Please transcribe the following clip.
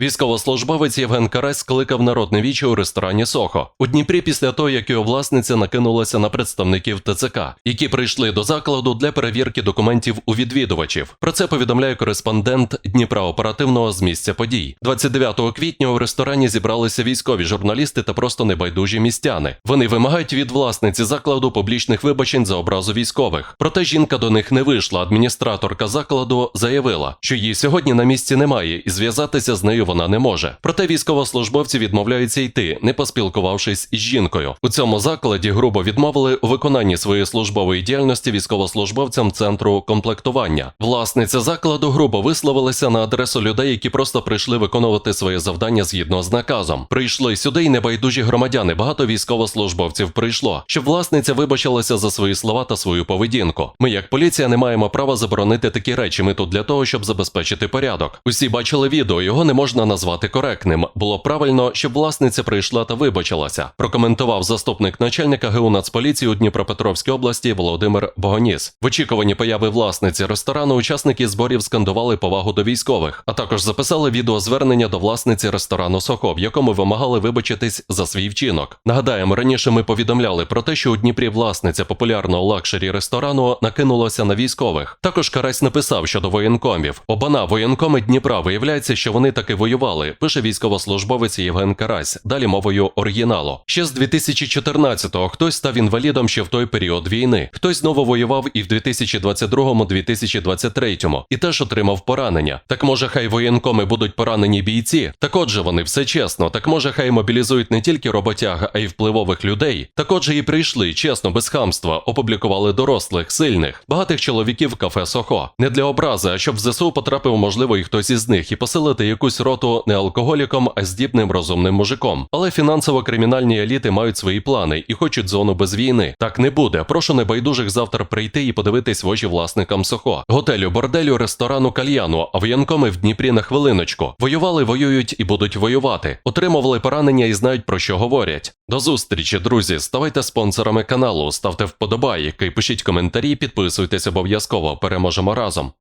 Військовослужбовець Євген Карась скликав народне віче у ресторані Сохо у Дніпрі після того, як його власниця накинулася на представників ТЦК, які прийшли до закладу для перевірки документів у відвідувачів. Про це повідомляє кореспондент Дніпра оперативного з місця подій. 29 квітня у ресторані зібралися військові журналісти та просто небайдужі містяни. Вони вимагають від власниці закладу публічних вибачень за образу військових. Проте жінка до них не вийшла. Адміністраторка закладу заявила, що її сьогодні на місці немає, і зв'язатися з нею вона не може. Проте військовослужбовці відмовляються йти, не поспілкувавшись із жінкою. У цьому закладі грубо відмовили у виконанні своєї службової діяльності військовослужбовцям центру комплектування. Власниця закладу грубо висловилася на адресу людей, які просто прийшли виконувати своє завдання згідно з наказом. Прийшли сюди й небайдужі громадяни. Багато військовослужбовців прийшло, щоб власниця вибачилася за свої слова та свою поведінку. Ми, як поліція, не маємо права заборонити такі речі. Ми тут для того, щоб забезпечити порядок. Усі бачили відео, його не можна назвати коректним. Було правильно, щоб власниця прийшла та вибачилася. Прокоментував заступник начальника ГУ Нацполіції у Дніпропетровській області Володимир Богоніс. В очікуванні появи власниці ресторану учасники зборів скандували повагу до військових, а також записали відеозвернення до власниці ресторану Сохо, в якому вимагали вибачитись за свій вчинок. Нагадаємо, раніше ми повідомляли про те, що у Дніпрі власниця популярного лакшері ресторану накинулася на військових. Також Карась написав щодо воєнкомів. Обана воєнкоми Дніпра виявляється, що вони таки воювали. Пише військовослужбовець Євген Карась. Далі мовою оригіналу. Ще з 2014-го хтось став інвалідом ще в той період війни. Хтось знову воював і в 2022-2023 і теж отримав поранення. Так може, хай воєнкоми будуть поранені бійці? Так отже, вони все чесно. Так може, хай мобілізують не тільки роботяг, а й впливових людей. Так отже, і прийшли чесно, без хамства, опублікували дорослих, сильних, багатих чоловіків кафе Сохо. Не для образи, а щоб в ЗСУ потрапив, можливо, і хтось із них, і посилити якусь роту не алкоголіком, а здібним розумним мужиком. Але фінансово-кримінальні еліти мають свої плани і хочуть зону без війни. Так не буде. Прошу небайдужих завтра прийти і подивитись в очі власникам Сохо, готелю, борделю, ресторану, кальяну, а воєнкоми в Дніпрі на хвилиночку. Воювали, воюють і будуть воювати. Отримували поранення і знають про що говорять. До зустрічі, друзі. Ставайте спонсорами каналу, ставте вподобайки, пишіть коментарі, підписуйтесь обов'язково. Переможемо разом.